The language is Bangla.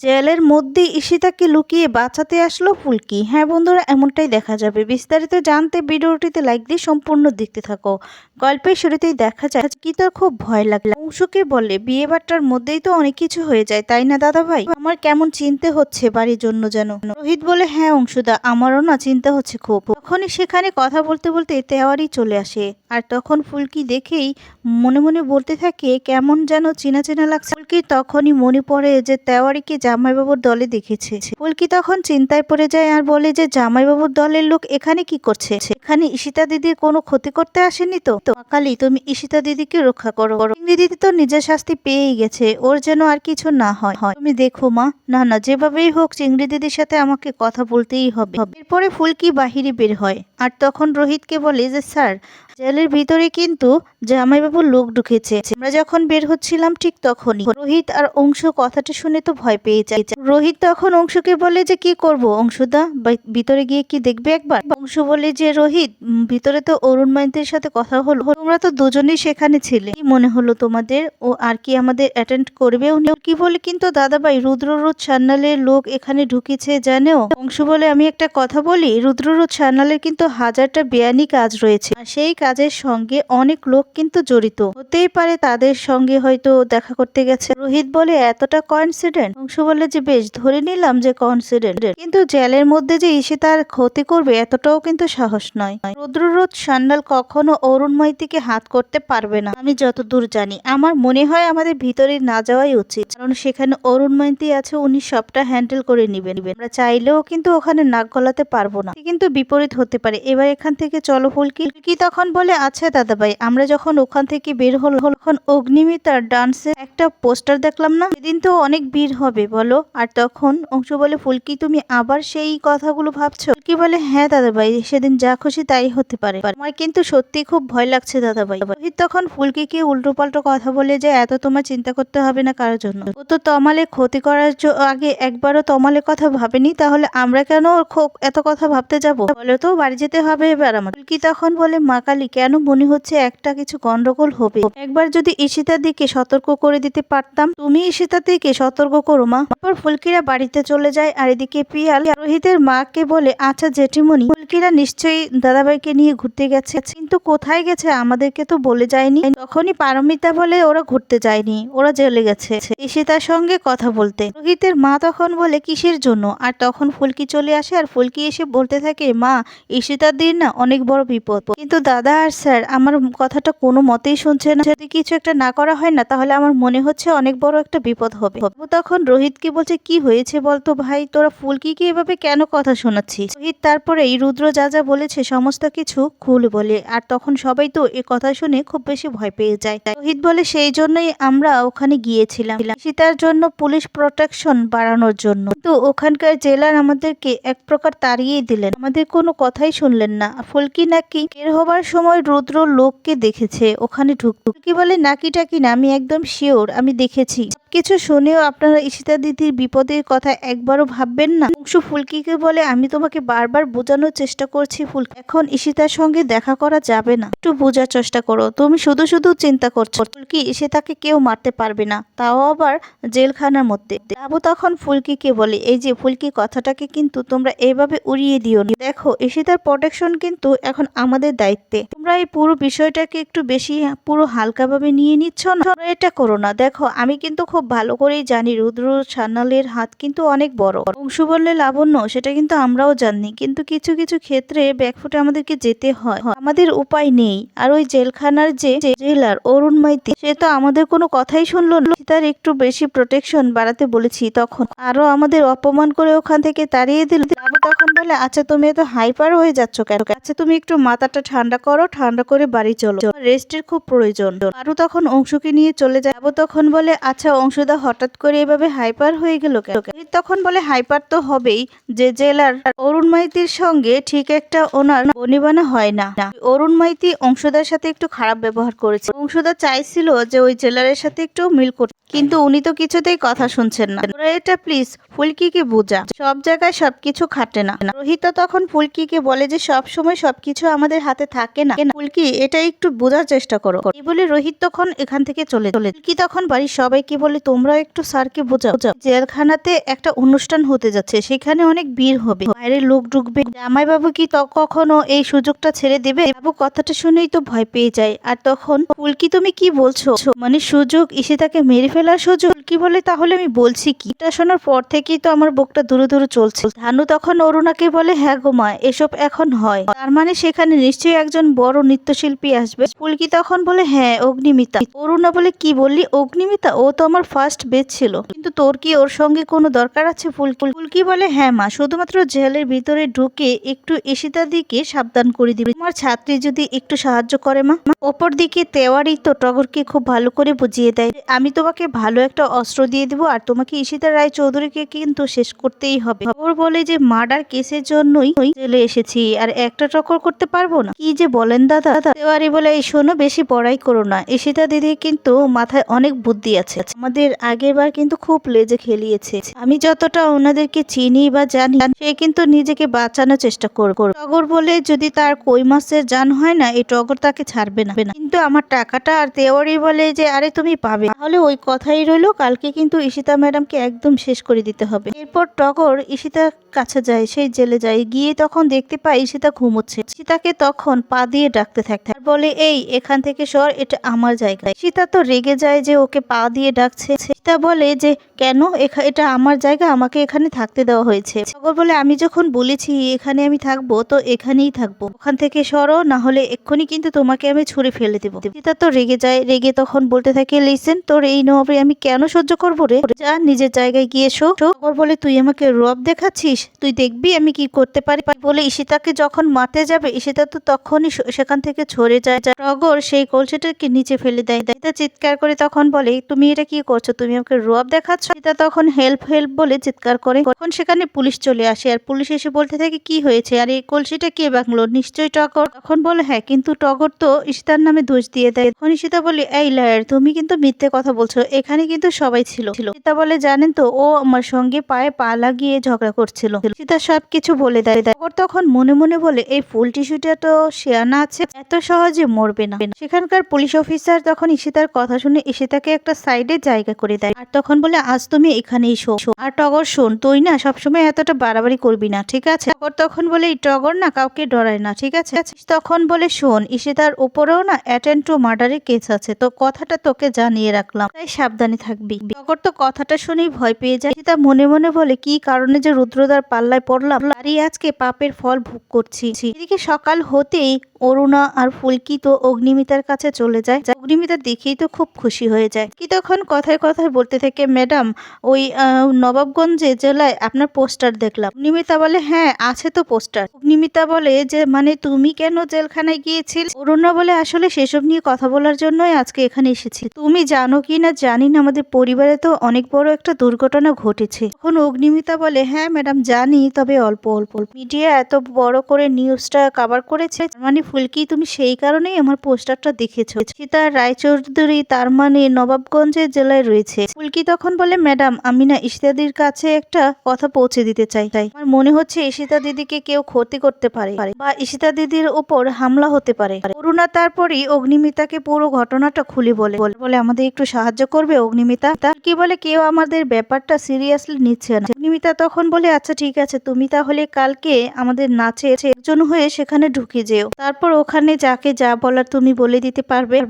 জেলের মধ্যে ঈশিতাকে লুকিয়ে বাঁচাতে আসলো ফুলকি। হ্যাঁ বন্ধুরা, এমনটাই দেখা যাবে। বিস্তারিত জানতে ভিডিওটিতে লাইক দিয়ে সম্পূর্ণ দেখতে থাকো। গল্পের শুরুতেই দেখা যায় কি তোর খুব ভয় লাগল অংশুকে বলে বিয়ে বাট্টার মধ্যেই তো অনেক কিছু হয়ে যায়, তাই না দাদা ভাই আমার কেমন চিনতে হচ্ছে বাড়ির জন্য যেন। রোহিত বলে হ্যাঁ অংশুদা, আমারও না চিন্তা হচ্ছে খুব। তখনই সেখানে কথা বলতে বলতে তেওয়ারি চলে আসে। আর তখন ফুলকি দেখেই মনে মনে বলতে থাকে, কেমন যেন চেনা চেনা লাগছে। ফুলকি তখনই মনে পড়ে যে তেওয়ারিকে জামাইবাবুর দলে দেখেছে। ফুলকি তখন চিন্তায় পড়ে যায় আর বলে যে, জামাইবাবুর দলের লোক এখানে কি করছে? এখানে ঈশিতা দিদির কোনো ক্ষতি করতে আসেনি তো? কালি, তুমি ঈশিতা দিদিকে রক্ষা করো। চিংড়ি দিদি তো নিজের শাস্তি পেয়েই গেছে, ওর যেন আর কিছু না হয়। তুমি দেখো মা। না না, যেভাবেই হোক, চিংড়ি দিদির সাথে আমাকে কথা বলতেই হবে। এরপরে ফুলকি বাহিরে বের হয়, আর তখন রোহিতকে বলে যে, স্যার জেলের ভিতরে কিন্তু জামাইবাবুর লোক ঢুকেছে। আমরা যখন বের হচ্ছিলাম ঠিক তখনই রোহিত আর অংশ কথাটা শুনে তো ভয় পেয়ে যায়। রোহিত তখন অংশকে বলে যে, কি করব অংশুদা? ভিতরে গিয়ে কি দেখবে একবার? অংশ বলে যে, রোহিত ভিতরে তো অরুণ মাইন্দের সাথে কথা হলো। তোমরা তো দুজনেই সেখানে ছিলে। কি মনে হলো তোমাদের? ও আর কি আমাদের অ্যাটেন্ড করবে? উনি কি বলে, কিন্তু দাদাভাই রুদ্ররোধ সান্নালের লোক এখানে ঢুকেছে, জানেও? অংশ বলে, আমি একটা কথা বলি রুদ্ররোধ সান্নালের কিন্তু হাজারটা বেআইনি কাজ রয়েছে। আর সেই কাজের সঙ্গে অনেক লোক কিন্তু জড়িত। হতেই পারে তাদের সঙ্গে হয়তো দেখা করতে গেছে। রোহিত বলে, এতটা কনসিডেন্ট অংশ বলে যে, বেশ, ধরে নিলাম যে কনসিডেন্ট কিন্তু জেলের মধ্যে যে এসে তার ক্ষতি করবে, এতটাও কিন্তু সাহস নয়। রুদ্ররোধ সান্যাল কখনো অরুণ মাইতিকে হাত করতে পারবে না। আমি যতদূর জানি, আমার মনে হয় আমাদের ভিতরে না যাওয়াই উচিত। কারণ সেখানে অরুণ মাইতি আছে, উনি সবটা হ্যান্ডেল করে নিবেন। আমরা চাইলেও কিন্তু ওখানে নাক গলাতে পারব না। কিন্তু বিপরীত হতে পারে। এবার এখান থেকে চলো ফুলকি। কি তখন বলে আচ্ছা দাদাভাই, আমরা যখন ওখান থেকে বের হল তখন অগ্নিমিতার ডান্সের একটা পোস্টার দেখলাম না? সেদিন তো অনেক ভিড় হবে, বলো। আর তখন অংশ বলে, ফুলকি, তুমি আবার সেই কথাগুলো ভাবছ? কি বলে হ্যাঁ দাদাভাই, সেদিন যা খুশি তাই হতে পারে। আমার কিন্তু সত্যি খুব ভয় লাগছে দাদাভাই। তখন ফুলকিকে উল্টো পাল্টো কথা বলে যে, এত তোমার চিন্তা করতে হবে না কারোর জন্য। ও তো তমালে ক্ষতি করার আগে একবারও তমালের কথা ভাবেনি, তাহলে আমরা কেন এত কথা ভাবতে যাব? বলে তো, বাড়ি যেতে হবে এবার আমার ফুলকি তখন বলে, মা কালী কেন মনে হচ্ছে একটা কিছু গন্ডগোল হবে? একবার যদি ঈশিতার দিকে সতর্ক করে দিতে পারতাম, তুমি ঈশিতার দিকে সতর্ক করো, মা। তারপর ফুলকিরা বাড়িতে চলে যায় আর এদিকে পিয়াল রোহিতের মাকে বলে আচ্ছা জেঠিমণি। ফুলকিরা নিশ্চয়ই দাদাভাইকে নিয়ে ঘুরতে গেছে, কিন্তু কোথায় গেছে আমাদেরকে তো বলে যায়নি। তখনই পারমিতা বলে, ওরা ঘুরতে যায়নি, ওরা জেলে গেছে। ঈশিতার সঙ্গে কথা বলতে রোহিতের মা তখন বলে, কিসের জন্য? আর তখন ফুলকি চলে আসে, আর ফুলকি এসে বলতে থাকে, মা, ঈশিতার দিন না অনেক বড় বিপদ। কিন্তু দাদা আর স্যার, আমার কথাটা কোনো মতেই শুনছে না। যদি কিছু একটা না করা হয় না, তাহলে আমার মনে হচ্ছে অনেক বড় একটা বিপদ হবে। তখন রোহিতকে বলছে, কি হয়েছে বলতো ভাই? তোরা ফুলকিকে এভাবে কেন কথা শোনাচ্ছিস? রোহিত তারপরে রুদ্র যা যা বলেছে সমস্ত কিছু খুলে বলে, আর তখন সবাই তো এ কথা শুনে খুব বেশি ভয় পেয়ে যায়। রোহিত বলে, সেই জন্যই আমরা ওখানে গিয়েছিলাম। সীতার জন্য পুলিশ প্রোটেকশন বাড়ানোর জন্য। তো ওখানকার জেলার আমাদেরকে এক প্রকার তাড়িয়ে দিলেন। আমাদের কোনো কথাই শুনলেন না। ফুলকি নাকি বের হবার সময় রুদ্র লোককে দেখেছে, ওখানে ঢুকতো কি বলে, নাকি টাকি না, আমি একদম শিওর আমি দেখেছি। কিছু শুনেও আপনারা ঈশিতা দিদির বিপদের কথা একবারও ভাববেন না। অংশু ফুলকিকে বলে, আমি তোমাকে বারবার বোঝানোর চেষ্টা করছি ফুল, এখন ঈশিতার সঙ্গে দেখা করা যাবে না। একটু বোঝার চেষ্টা করো, তুমি শুধু শুধু চিন্তা করছ। ফুলকি ঈশিতাকে কেউ মারতে পারবে না, তাও আবার জেলখানার মধ্যে। আবু তখন ফুলকিকে বলে, এই যে ফুলকি, কথাটাকে কিন্তু তোমরা এভাবে উড়িয়ে দিও দেখো ইশিতার প্রোটেকশন কিন্তু এখন আমাদের দায়িত্বে। তোমরা এই পুরো বিষয়টাকে একটু বেশি পুরো হালকাভাবে নিয়ে নিচ্ছ না? এটা করো না। দেখো, আমি কিন্তু খুব ভালো করেই জানি রুদ্র সান্যালের হাত কিন্তু অনেক বড়। অংশু বললে লাবণ্য, সেটা কিন্তু আমরাও জানি। কিন্তু কিছু কিছু ক্ষেত্রে ব্যাকফুটে আমাদেরকে যেতে হয়। আমাদের উপায় নেই। আর ওই জেলখানার যে জেলার অরুণ মাইতি, সে তো আমাদের কোনো কথাই শুনলো না। তার একটু বেশি প্রোটেকশন বাড়াতে বলেছি তখন। আরও আমাদের অপমান করে ওখান থেকে তাড়িয়ে দিল। বলে আচ্ছা তুমি এত হাইপার হয়ে যাচ্ছ কেন? আচ্ছা তুমি একটু মাথাটা ঠান্ডা করো, ঠান্ডা করে বাড়ি চলো। রেস্টের খুব প্রয়োজন। আরও তখন অংশকে নিয়ে চলে যায়। বাবু তখন বলে আচ্ছা অংশদা, হঠাৎ করে এভাবে হাইপার হয়ে গেল কেন? তখন বলে হাইপার তো হবেই। যে জেলার অরুণ মাইতির সঙ্গে ঠিক একটা ওনার বনিবানা হয় না। অরুণ মাইতি অংশদার সাথে একটু খারাপ ব্যবহার করেছে। অংশদা চাইছিল যে ওই জেলারের সাথে একটু মিল করতে। কিন্তু উনি তো কিছুতেই কথা শুনছেন না। এটা প্লিজ ফুলকিকে বোঝা। সব জায়গায় সবকিছু খাটে না। রোহিত তখন ফুলকিকে বলে যে, সব সময় সবকিছু আমাদের হাতে থাকে না। ফুলকি, এটা একটু বোঝার চেষ্টা করো। এই বলে রোহিত তখন এখান থেকে চলে চলে কি তখন বাড়ির সবাইকে বলে তোমরা একটু স্যারকে বোঝাও। জেলখানাতে একটা অনুষ্ঠান হতে যাচ্ছে, সেখানে অনেক ভিড় হবে। বাইরে লোক ঢুকবে। জামাই বাবু কি কখনো এই সুযোগটা ছেড়ে দেবে? বাবু কথাটা শুনেই তো ভয় পেয়ে যায়। আর তখন, ফুলকি, তুমি কি বলছো? মানে সুযোগ ইশিতাকে মেরে ফেলার সুযোগ কি বলে? তাহলে আমি বলছি কি? এটা শোনার পর থেকেই তো আমার বুকটা দূরে দূরে চলছে। ধানু তখন অরুণাকে বলে হ্যাঁ গো মা, এসব এখন হয়। তার মানে সেখানে নিশ্চয়ই একজন বড় নৃত্যশিল্পী আসবে। ফুলকি তখন বলে হ্যাঁ অগ্নিমিতা। অরুণা বলে, কি বললি? অগ্নিমিতা? ও তো আমার ফার্স্ট বেচ ছিল। কিন্তু তোর কি ওর সঙ্গে কোনো দরকার আছে ফুলকি ফুলকি বলে হ্যাঁ মা, শুধুমাত্র জেলের ভিতরে ঢুকে একটু ঈশিতা দিকে সাবধান করে দিবে। তোমার ছাত্রী যদি একটু সাহায্য করে মা। ওপর দিকে তেওয়ারি তো টগরকে খুব ভালো করে বুঝিয়ে দেয়। আমি তোমাকে ভালো একটা অস্ত্র দিয়ে দিব, আর তোমাকে ঈশিতা রায় চৌধুরীকে কিন্তু শেষ করতেই হবে। টগর বলে যে মার্ডার কেসের জন্যই জেলে এসেছি, আর একটা টকর করতে পারব না। কি যে বলেন দাদা? তেওয়ারি বলে এই শোনো, বেশি পড়াই করো না। ঈশিতা দিদি কিন্তু মাথায় অনেক বুদ্ধি আছে। আমাদের আগের বার কিন্তু খুব লেজে খেলিয়েছে। আমি যতটা ওনাদেরকে চিনি বা জানি, সে কিন্তু নিজেকে বাঁচানোর চেষ্টা করবে। টগর বলে যদি তার কই মাসের জান হয় না, এই টগর তাকে ছাড়বে না। কিন্তু আমার টাকাটা আর তেওয়ারি বলে যে, আরে তুমি পাবে। তাহলে ওই কথাই রইল, কালকে কিন্তু ঈশিতা ম্যাডামকে একদম শেষ করে দিতে হবে। এরপর টগর ঈশিতার কাছে যায়, সেই জেলে যায়। গিয়ে তখন দেখতে পায় ঈশিতা ঘুমোচ্ছে। সীতাকে তখন পা দিয়ে ডাকতে থাকে। আর বলে, এই, এখান থেকে সর, এটা আমার জায়গায় সীতা তো রেগে যায় যে ওকে পা দিয়ে ডাকছে। সীতা বলে যে, কেন? এটা আমার জায়গা, আমাকে এখানে থাকতে দেওয়া হয়েছে। টগর বলে, আমি যখন বলেছি, এখানে আমি থাকব, তো এখানেই থাকব। ওখান থেকে সরো, না হলে এক্ষুনি কিন্তু তোমাকে আমি ছুঁড়ে ফেলে দেবো। সীতা তো রেগে যায়। রেগে তখন বলতে থাকে লিসেন তোর এই নবাবে আমি কেন সহ্য করব রে? যা, নিজের জায়গায় গিয়ে শো। টগর বলে, তুই আমাকে রব দেখাচ্ছিস? তুই দেখবি আমি কি করতে পারি? বলে, ঈশিতাকে যখন মারতে যাবে, ঈশিতা তো তখনই সেখান থেকে ছড়ে যায়। টগর সেই কলসিটাকে নিচে ফেলে দেয়। ঈশিতা চিৎকার করে তখন বলে, তুমি এটা কি করছ? তুমি আমাকে রব দেখাচ্ছ? ঈশিতা তখন হেল্প হেল্প বলে চিৎকার করে। তখন সেখানে পুলিশ চলে আসে আর পুলিশ এসে বলতে থাকে, কি হয়েছে? আর, এই কলসিটা কে ভাঙলো নিশ্চয়ই টগর। তখন বলে হ্যাঁ কিন্তু টগর তো ঈশিতার নামে দোষ দিয়ে দেয়। তখন ঈশিতা বলে, এই লায়ার, তুমি কিন্তু মিথ্যে কথা বলছো। এখানে কিন্তু সবাই ছিল। সীতা বলে, জানেন তো, ও আমার সঙ্গে পায়ে পা লাগিয়ে ঝগড়া করছিল। সীতা সব কিছু বলে দেয়। টগর তখন মনে মনে বলে, এই ফুল টিস্যুটা তো শেয়ানা আছে, এত সহজে মরবে না। সেখানকার পুলিশ অফিসার তখন ঈশিতার কথা শুনে ঈশিতাকে একটা সাইডে জায়গা করে দেয়। আর তখন বলে, আজ তুমি এখানেই শো। আর টগর, শোন, তুই না সবসময় এতটা বাড়াবাড়ি করবি না, ঠিক আছে? টগর তখন বলে, এই টগর না কাউকে ডরায় না, ঠিক আছে? তখন বলে, শোন, ঈশিতার উপরেও না অ্যাটেন্ড টু মার্ডারের কেস আছে, তো কথাটা তোকে জানিয়ে রাখলাম, তাই সাবধানে থাকবি। টগর তো কথাটা শুনেই ভয় পেয়ে যায়। ঈশিতা মনে মনে বলে, কি কারণে যে রুদ্রদার পাল্লায় পড়লাম? তারই আজকে পাপের ফল ভোগ করছি। এদিকে সকাল হতেই অরুণা আর ফুলকি তো অগ্নিমিতার কাছে চলে যায়। অগ্নিমিতা দেখেই তো খুব খুশি হয়ে যায়। কি তখন কথায় কথায় বলতে থেকে, ম্যাডাম, ওই নবাবগঞ্জে জেলায় আপনার পোস্টার দেখলাম। অগ্নিমিতা বলে হ্যাঁ আছে তো পোস্টার। অগ্নিমিতা বলে, যে মানে তুমি কেন জেলখানায় গিয়েছিল? অরুণা বলে, আসলে সেসব নিয়ে কথা বলার জন্যই আজকে এখানে এসেছি। তুমি জানো কি না জানি না, আমাদের পরিবারে তো অনেক বড় একটা দুর্ঘটনা ঘটেছে। তখন অগ্নিমিতা বলে হ্যাঁ ম্যাডাম, জানি, তবে অল্প অল্প। মিডিয়া এত বড় করে নিউজটা কভার করেছে মানে ফুলকি তুমি সেই কারণেই আমার পোস্টারটা দেখেছ? সীতা রায়চৌধুরী, তার মানে নবাবগঞ্জের জেলায় রয়েছে। ফুলকি তখন বলে, ম্যাডাম, আমি না ইশিতাদির কাছে একটা কথা পৌঁছে দিতে চাই। তাই আমার মনে হচ্ছে ইশিতা দিদিকে কেউ ক্ষতি করতে পারে বা ইশিতা দিদির উপর হামলা হতে পারে। করুণা তারপরই অগ্নিমিতাকে পুরো ঘটনাটা খুলে বলে। বলে- আমাদের একটু সাহায্য করবে অগ্নিমিতা? কি বলে, কেউ আমাদের ব্যাপারটা সিরিয়াসলি নিচ্ছে না। অগ্নিমিতা তখন বলে আচ্ছা ঠিক আছে, তুমি তাহলে কালকে আমাদের নাচে একজন হয়ে সেখানে ঢুকে যেও। তারপর ওখানে যাকে যা বলার তুমি বলে দিতে পারবে।